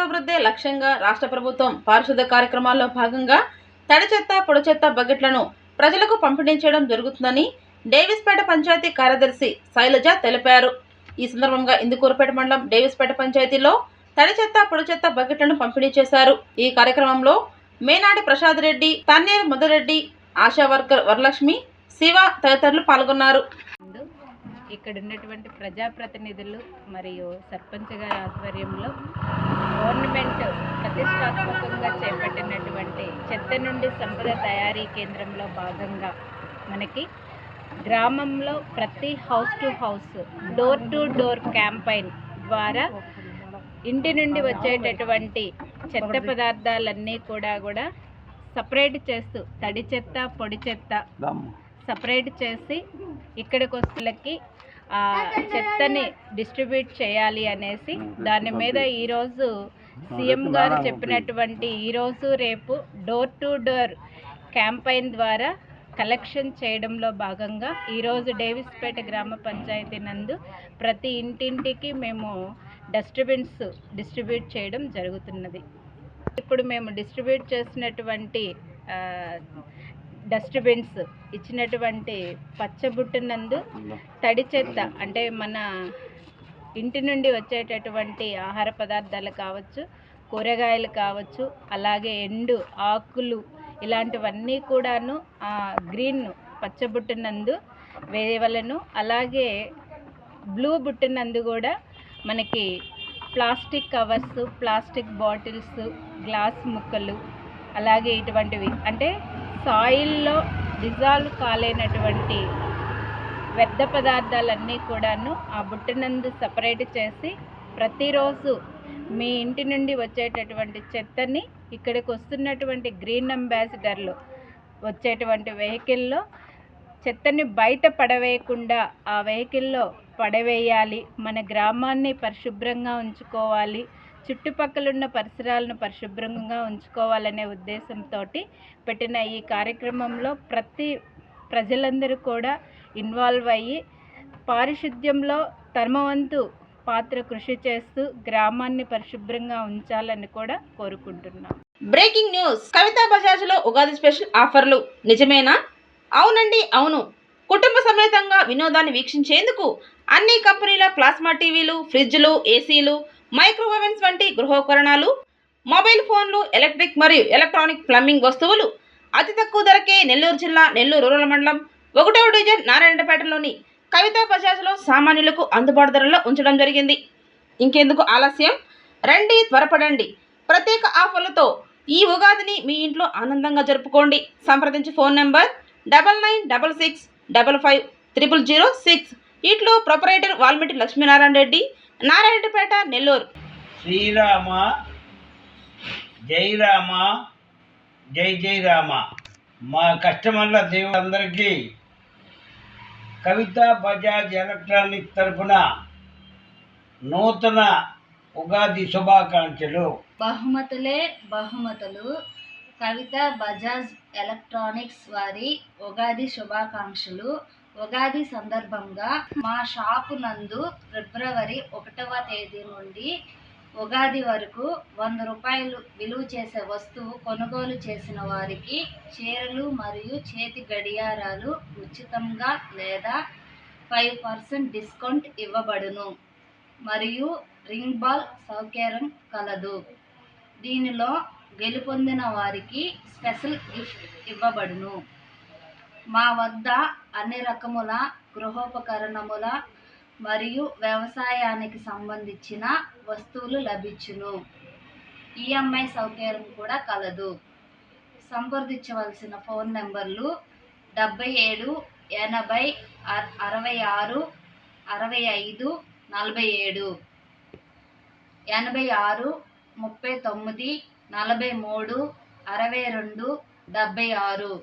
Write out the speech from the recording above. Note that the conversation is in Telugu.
గ్రామాల లక్ష్యంగా రాష్ట్ర ప్రభుత్వం పారిశుద్ధ కార్యక్రమాల్లో భాగంగా తడి చెత్త పొడి చెత్త బకెట్లను ప్రజలకు పంపిణీ చేయడం జరుగుతుందని డేవిస్పేట పంచాయతీ కార్యదర్శి శైలజ తెలిపారు. ఈ సందర్భంగా ఇందుకూరుపేట మండలం డేవిస్పేట పంచాయతీలో తడి చెత్త పొడి చెత్త బకెట్లను పంపిణీ చేశారు. ఈ కార్యక్రమంలో మేనాడి ప్రసాద్ రెడ్డి తన్నేరు మధురెడ్డి ఆశా వర్కర్ వరలక్ష్మి శివ తదితరులు పాల్గొన్నారు. ఇక్కడ ఉన్నటువంటి ప్రజాప్రతినిధులు మరియు సర్పంచ్ గారి ఆధ్వర్యంలో గవర్నమెంట్ ప్రతిష్టాత్మకంగా చేపట్టినటువంటి చెత్త నుండి సంపద తయారీ కేంద్రంలో భాగంగా మనకి గ్రామంలో ప్రతి house to house door to door campaign ద్వారా ఇంటి నుండి వచ్చేటటువంటి చెత్త పదార్థాలన్నీ కూడా కూడా సపరేట్ చేస్తూ తడి చెత్త పొడి చెత్త సపరేట్ చేసి ఇక్కడికి వస్తులకి ఆ చెత్తని డిస్ట్రిబ్యూట్ చేయాలి అనేసి దాని మీద ఈరోజు సీఎం గారు చెప్పినటువంటి ఈరోజు రేపు డోర్ టు డోర్ క్యాంపైన్ ద్వారా కలెక్షన్ చేయడంలో భాగంగా ఈరోజు డేవిస్పేట గ్రామ పంచాయతీ నందు ప్రతి ఇంటింటికి మేము డస్ట్బిన్స్ డిస్ట్రిబ్యూట్ చేయడం జరుగుతున్నది. ఇప్పుడు మేము డిస్ట్రిబ్యూట్ చేసినటువంటి ఆ, డస్ట్బిన్స్ ఇచ్చినటువంటి పచ్చబుట్టినందు తడి చెత్త అంటే మన ఇంటి నుండి వచ్చేటటువంటి ఆహార పదార్థాలు కావచ్చు కూరగాయలు కావచ్చు అలాగే ఎండు ఆకులు ఇలాంటివన్నీ కూడాను ఆ గ్రీన్ పచ్చబుట్టినందు వేయవలను. అలాగే బ్లూ బుట్టినందు కూడా మనకి plastic covers plastic bottles glass ముక్కలు అలాగే ఇటువంటివి. అంటే సాయిల్లో డిజాల్వ్ కాలేనటువంటి వ్యర్థ పదార్థాలన్నీ కూడాను ఆ బుట్టనందు సపరేట్ చేసి ప్రతిరోజు మీ ఇంటి నుండి వచ్చేటటువంటి చెత్తని ఇక్కడికి వస్తున్నటువంటి గ్రీన్ అంబాసిడర్లు వచ్చేటువంటి వెహికల్లో చెత్తని బయట పడవేయకుండా ఆ వెహికల్లో పడవేయాలి మన గ్రామాన్ని పరిశుభ్రంగా ఉంచుకోవాలి చుట్టుపక్కల ఉన్న పరిసరాలను పరిశుభ్రంగా ఉంచుకోవాలనే ఉద్దేశంతో పెట్టిన ఈ కార్యక్రమంలో ప్రతి ప్రజలందరూ కూడా ఇన్వాల్వ్ అయ్యి పారిశుద్ధ్యంలో తమవంతు పాత్ర కృషి చేస్తూ గ్రామాన్ని పరిశుభ్రంగా ఉంచాలని కూడా కోరుకుంటున్నాం. Breaking news. కవితా బజాజ్లో ఉగాది స్పెషల్ ఆఫర్లు. నిజమేనా? అవునండి అవును. కుటుంబ సమేతంగా వినోదాన్ని వీక్షించేందుకు అన్ని కంపెనీల ప్లాస్మా టీవీలు ఫ్రిడ్జ్లు ఏసీలు మైక్రోవేవెన్స్ వంటి గృహోపకరణాలు మొబైల్ ఫోన్లు ఎలక్ట్రిక్ మరియు ఎలక్ట్రానిక్ ప్లంబింగ్ వస్తువులు అతి తక్కువ ధరకే నెల్లూరు జిల్లా నెల్లూరు రూరల్ మండలం ఒకటవ డివిజన్ నారాయణపేటలోని కవితా బజాజ్లో సామాన్యులకు అందుబాటు ధరలో ఉంచడం జరిగింది. ఇంకెందుకు ఆలస్యం? రండి త్వరపడండి. ప్రత్యేక ఆఫర్లతో ఈ ఉగాదిని మీ ఇంట్లో ఆనందంగా జరుపుకోండి. సంప్రదించి phone number double nine double six double five triple zero six. ఇట్లో ప్రొపరేటర్ వాల్మిటి లక్ష్మీనారాయణ రెడ్డి నారాయణపేట నెల్లూరు. శ్రీరామ జై రామ జై జై రామ మా కస్టమర్ల దేవులందరికీ కవిత బజాజ్ ఎలక్ట్రానిక్ తరఫున నూతన ఉగాది శుభాకాంక్షలు. బహుమతులే బహుమతులు. కవిత బజాజ్ ఎలక్ట్రానిక్స్ వారి ఉగాది శుభాకాంక్షలు. ఉగాది సందర్భంగా మా షాపు నందు ఫిబ్రవరి ఒకటవ తేదీ నుండి ఉగాది వరకు వంద రూపాయలు విలువ చేసే వస్తువు కొనుగోలు చేసిన వారికి చీరలు మరియు చేతి గడియారాలు ఉచితంగా లేదా ఫైవ్ పర్సెంట్ డిస్కౌంట్ ఇవ్వబడును. మరియు రింగ్ బాల్ సౌకర్యం కలదు. దీనిలో గెలుపొందిన వారికి స్పెషల్ గిఫ్ట్ ఇవ్వబడును. మా వద్ద అన్ని రకముల గృహోపకరణముల మరియు వ్యవసాయానికి సంబంధించిన వస్తువులు లభించును. ఈఎంఐ సౌకర్యం కూడా కలదు. సంప్రదించవలసిన ఫోన్ నెంబర్లు డెబ్బై ఏడు ఎనభై అరవై ఆరు అరవై ఐదు నలభై ఏడు. ఎనభై ఆరు ముప్పై తొమ్మిది నలభై మూడు అరవై రెండు డెబ్బై ఆరు.